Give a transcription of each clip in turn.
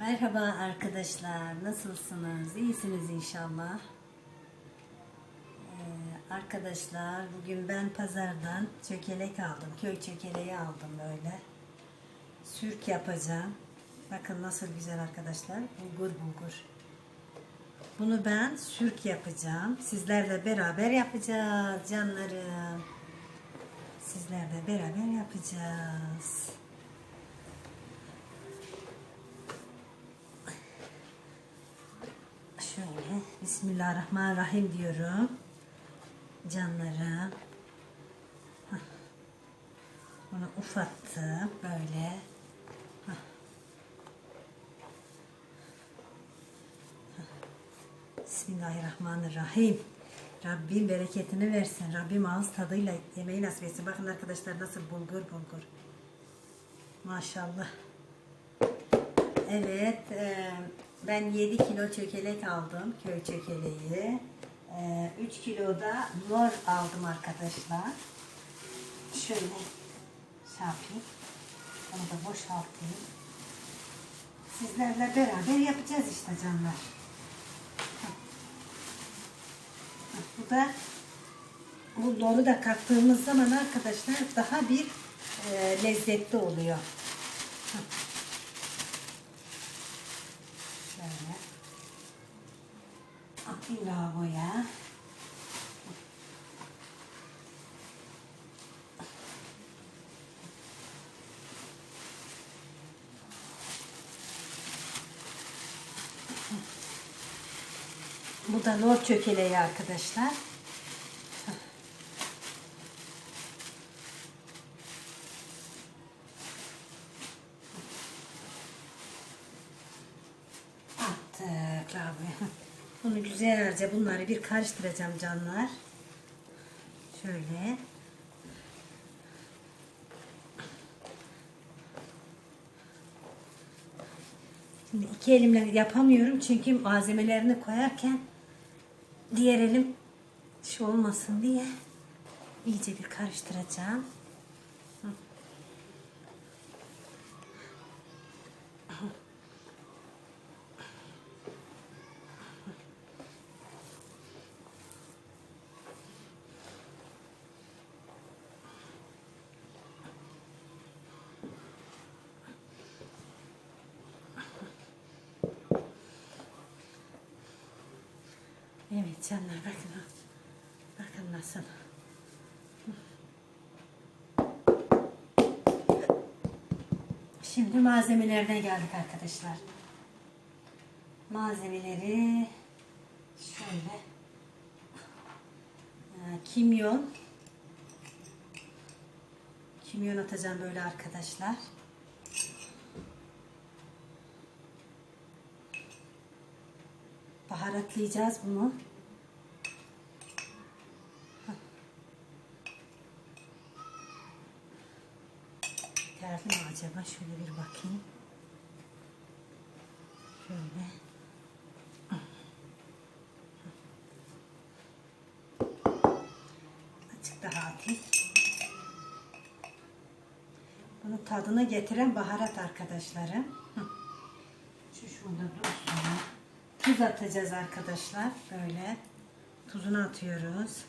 Merhaba arkadaşlar, nasılsınız? İyisiniz inşallah. Ee, arkadaşlar, bugün ben pazardan çökelek aldım. Köy çökeleği aldım böyle. Sürk yapacağım. Bakın nasıl güzel arkadaşlar. Bulgur bulgur. Bunu ben sürk yapacağım. Sizlerle beraber yapacağız canlarım. Sizlerle beraber yapacağız. Şöyle Bismillahirrahmanirrahim diyorum. Canlarım. Hah. Bunu ufattım böyle. Bismillahirrahmanirrahim. Rabbim bereketini versin. Rabbim ağız tadıyla yemeği nasip etsin. Bakın arkadaşlar nasıl bulgur bulgur. Maşallah. Evet, e, ben 7 kilo çökelek aldım, köy çökeleği. E, 3 kilo da mor aldım arkadaşlar. Şöyle şey. Onu da boşaltayım. Sizlerle beraber yapacağız işte canlar. Bu da bu loru da kattığımız zaman arkadaşlar daha bir e, lezzetli oluyor. Şöyle. Atayım lavaboya. Bu da lor çökeleği arkadaşlar. Attık lavaboya. Bunu bunları bir karıştıracağım canlar. Şöyle. Şimdi iki elimle yapamıyorum çünkü malzemelerini koyarken diğer elim şey olmasın diye iyice bir karıştıracağım. Evet canlar bakın. Bakın nasıl. Şimdi malzemelerine geldik arkadaşlar. Malzemeleri şöyle kimyon kimyon atacağım böyle arkadaşlar. Baharatlayacağız bunu. Yeterli mi acaba? Şöyle bir bakayım. Şöyle. Açık daha atayım. Bunu tadını getiren baharat arkadaşlarım. Şu şurada dursun. Tuz atacağız arkadaşlar. Böyle. Tuzunu atıyoruz.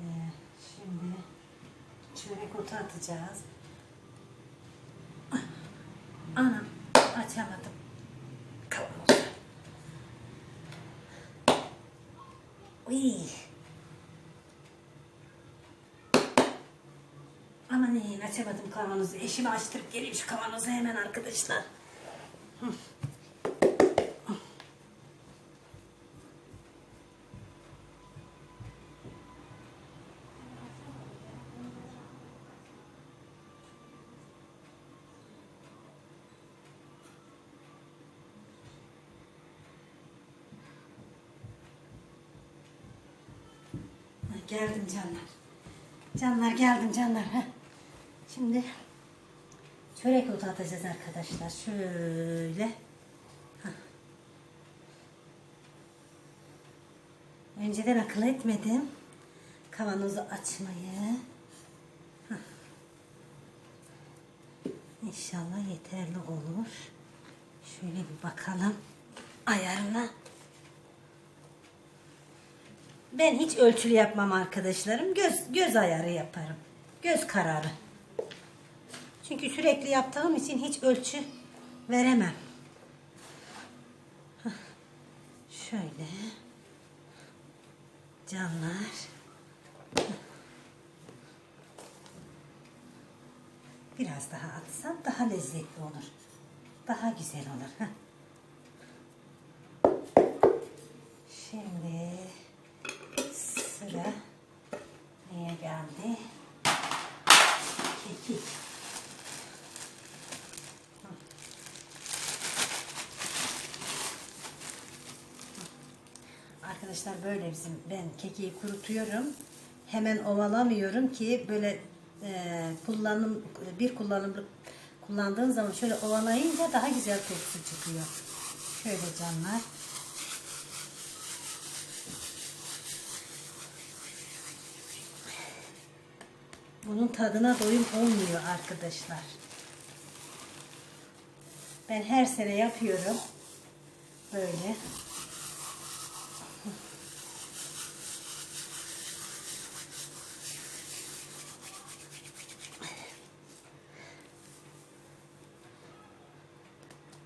Ee, Şimdi çörek otu atacağız. Anam açamadım. Kavanozu. Uy. Aman açamadım kavanozu. Eşimi açtırıp geleyim şu kavanozu hemen arkadaşlar. Geldim canlar. Canlar geldim canlar. Heh. Şimdi çörek otu atacağız arkadaşlar. Şöyle. Hah. Önceden akıl etmedim. Kavanozu açmayı. Hah. İnşallah yeterli olur. Şöyle bir bakalım ayarına. Ben hiç ölçülü yapmam arkadaşlarım. Göz göz ayarı yaparım. Göz kararı. Çünkü sürekli yaptığım için hiç ölçü veremem. Şöyle. Canlar. Biraz daha atsam daha lezzetli olur. Daha güzel olur. Şimdi sıra neye geldi? Kekik. Arkadaşlar böyle bizim ben kekiği kurutuyorum. Hemen ovalamıyorum ki böyle e, kullanım bir kullanımlık kullandığın zaman şöyle ovalayınca daha güzel kokusu çıkıyor. Şöyle canlar. Bunun tadına doyum olmuyor arkadaşlar. Ben her sene yapıyorum. Böyle.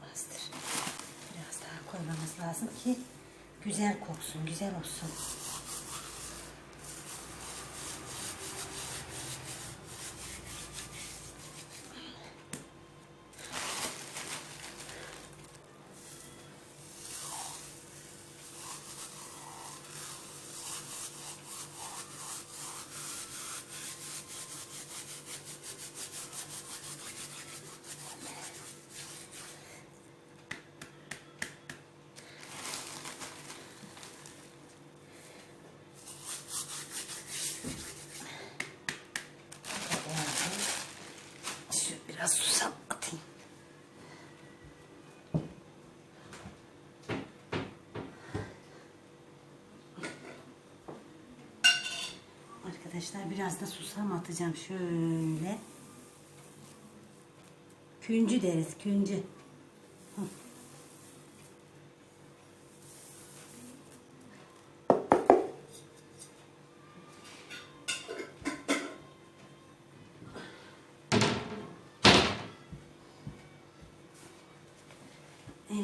Bastır. Biraz daha koymamız lazım ki güzel koksun, güzel olsun. Şu biraz susam atayım. Arkadaşlar biraz da susam atacağım şöyle. Küncü deriz küncü.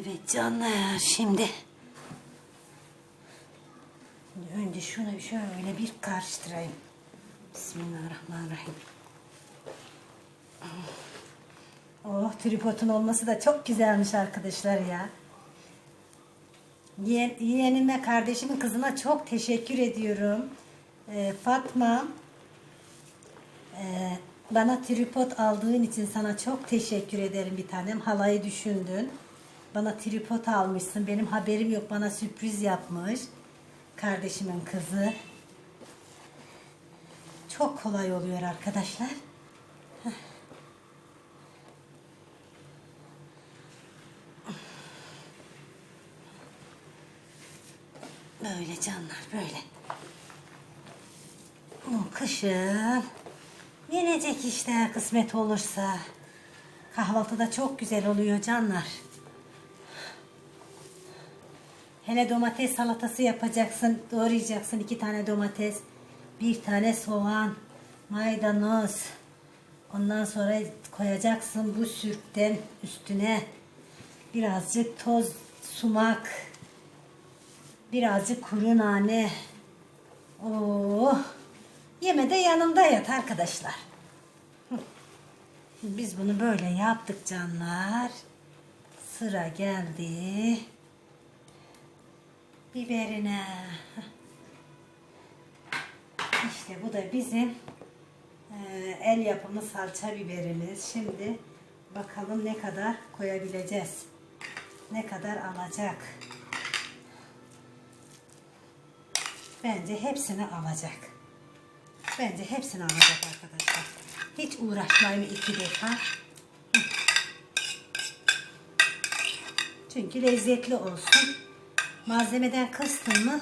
Evet canlar şimdi önce şunu şöyle bir karıştırayım. Bismillahirrahmanirrahim. Oh tripodun olması da çok güzelmiş arkadaşlar ya. Yeğen, yeğenime kardeşimin kızına çok teşekkür ediyorum. Ee, Fatma ee, bana tripod aldığın için sana çok teşekkür ederim bir tanem. Halayı düşündün. Bana tripod almışsın. Benim haberim yok. Bana sürpriz yapmış. Kardeşimin kızı. Çok kolay oluyor arkadaşlar. Böyle canlar böyle. Bu kışın yenecek işte kısmet olursa. Kahvaltıda çok güzel oluyor canlar. Hele domates salatası yapacaksın. Doğrayacaksın iki tane domates. Bir tane soğan. Maydanoz. Ondan sonra koyacaksın bu sürükten üstüne. Birazcık toz sumak. Birazcık kuru nane. Oo. Yeme de yanımda yat arkadaşlar. Biz bunu böyle yaptık canlar. Sıra geldi biberine. İşte bu da bizim e, el yapımı salça biberimiz. Şimdi bakalım ne kadar koyabileceğiz. Ne kadar alacak. Bence hepsini alacak. Bence hepsini alacak arkadaşlar. Hiç uğraşmayayım iki defa. Çünkü lezzetli olsun. Malzemeden kıstın mı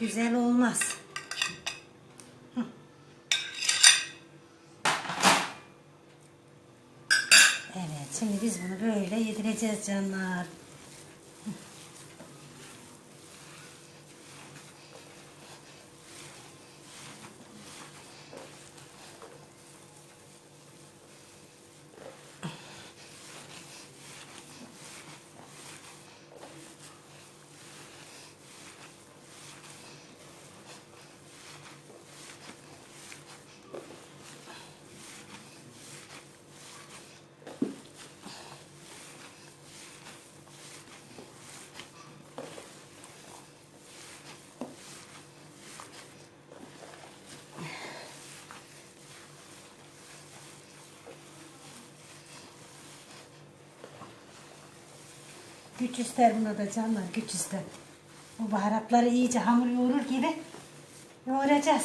güzel olmaz. Evet, şimdi biz bunu böyle yedireceğiz canlar. Güç ister buna da canlar, güç ister. Bu baharatları iyice hamur yoğurur gibi yoğuracağız.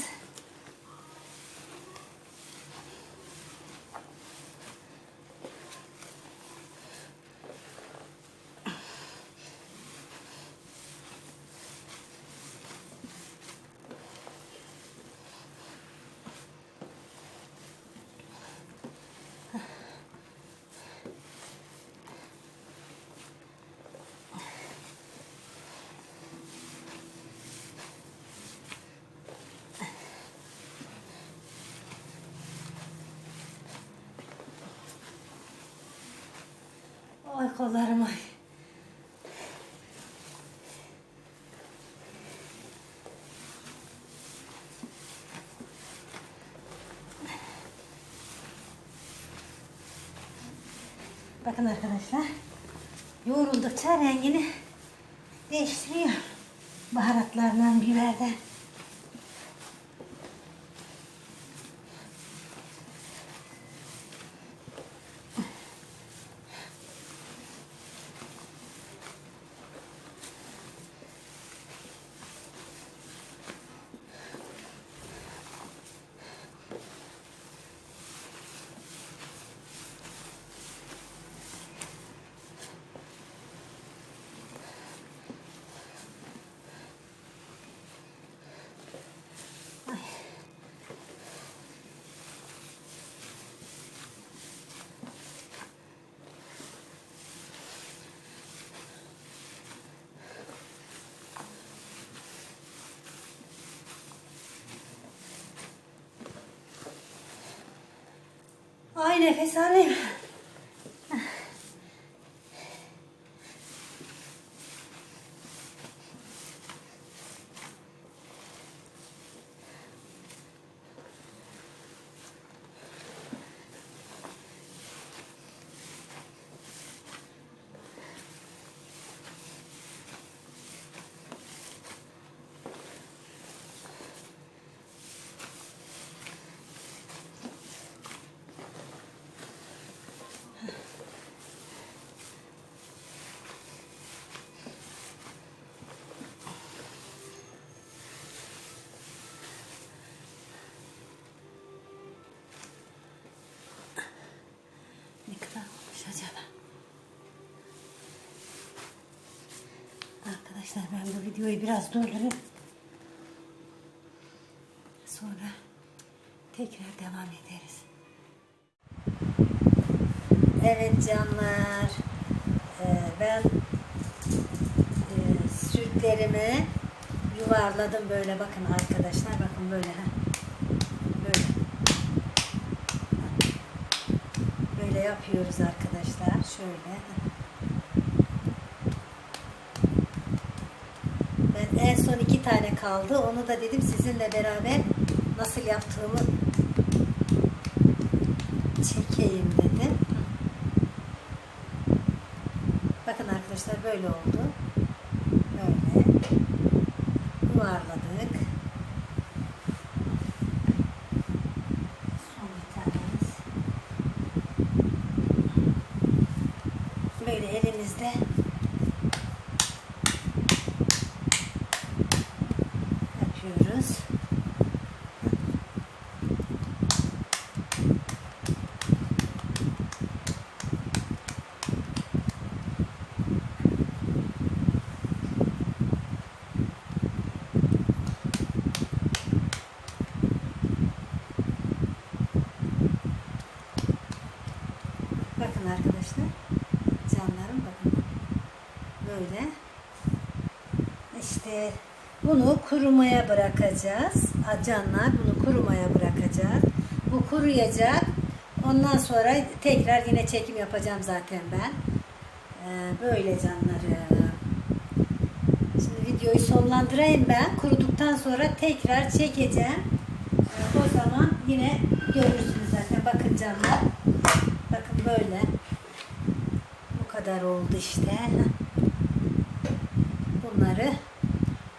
Ay kollarım ay. Bakın arkadaşlar. Yoğruldukça rengini değiştiriyor. Baharatlardan, biberden. Ay nefes alayım. Ne kadar olmuş acaba? Arkadaşlar ben bu videoyu biraz durdurayım. Sonra tekrar devam ederiz. Evet canlar. Ee, ben e, sütlerimi yuvarladım böyle bakın arkadaşlar. Bakın böyle. ha. Böyle. Böyle yapıyoruz arkadaşlar. Şöyle. Ben en son iki tane kaldı. Onu da dedim sizinle beraber nasıl yaptığımı çekeyim dedim. Bakın arkadaşlar böyle oldu. Böyle. Yuvarladık. Son bir tanemiz. Böyle elimizde böyle. İşte bunu kurumaya bırakacağız. Canlar bunu kurumaya bırakacağız. Bu kuruyacak. Ondan sonra tekrar yine çekim yapacağım zaten ben. Ee, böyle canlarım. Şimdi videoyu sonlandırayım ben. Kuruduktan sonra tekrar çekeceğim. Ee, o zaman yine görürsünüz zaten. Bakın canlar. Bakın böyle. Bu kadar oldu işte. Bunları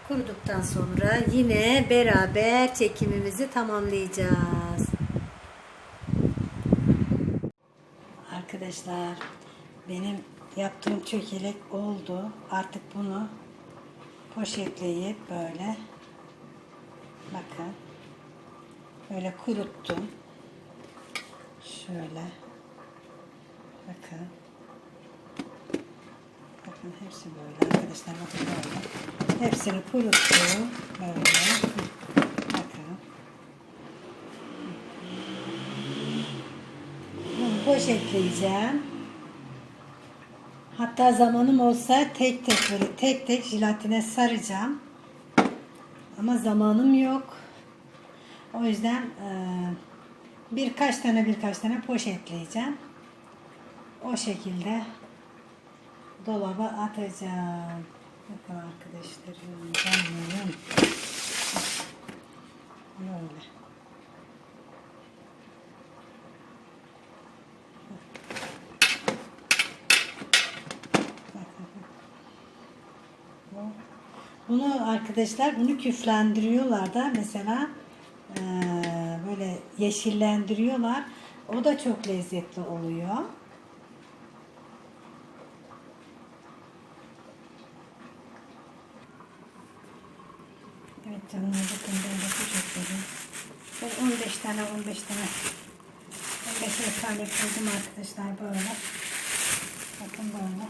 kuruduktan sonra yine beraber çekimimizi tamamlayacağız. Arkadaşlar benim yaptığım çökelek oldu. Artık bunu poşetleyip böyle bakın böyle kuruttum. Şöyle bakın bakın hepsi böyle arkadaşlar bakın böyle hepsini kuruttum böyle bakın bunu poşetleyeceğim. Hatta zamanım olsa tek tek böyle tek tek jilatine saracağım. Ama zamanım yok. O yüzden e, birkaç tane birkaç tane poşetleyeceğim. O şekilde dolaba atacağım. Bakın arkadaşlarım, canlarım. Böyle. Bunu arkadaşlar bunu küflendiriyorlar da mesela eee, böyle yeşillendiriyorlar. O da çok lezzetli oluyor. Canım bakın böyle poşetledim. Ben 15 tane 15 tane 15 tane koydum arkadaşlar böyle. Bakın. Böyle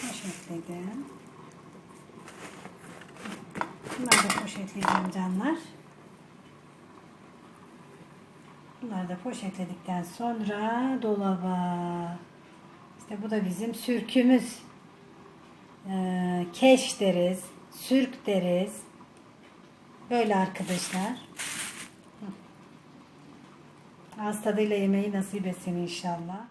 poşetledim. Bunları da poşetleyeceğim canlar. Bunları da poşetledikten sonra dolaba. İşte bu da bizim sürkümüz. Ee, keş deriz, sürk deriz. Böyle arkadaşlar. Ağız tadıyla yemeği nasip etsin inşallah.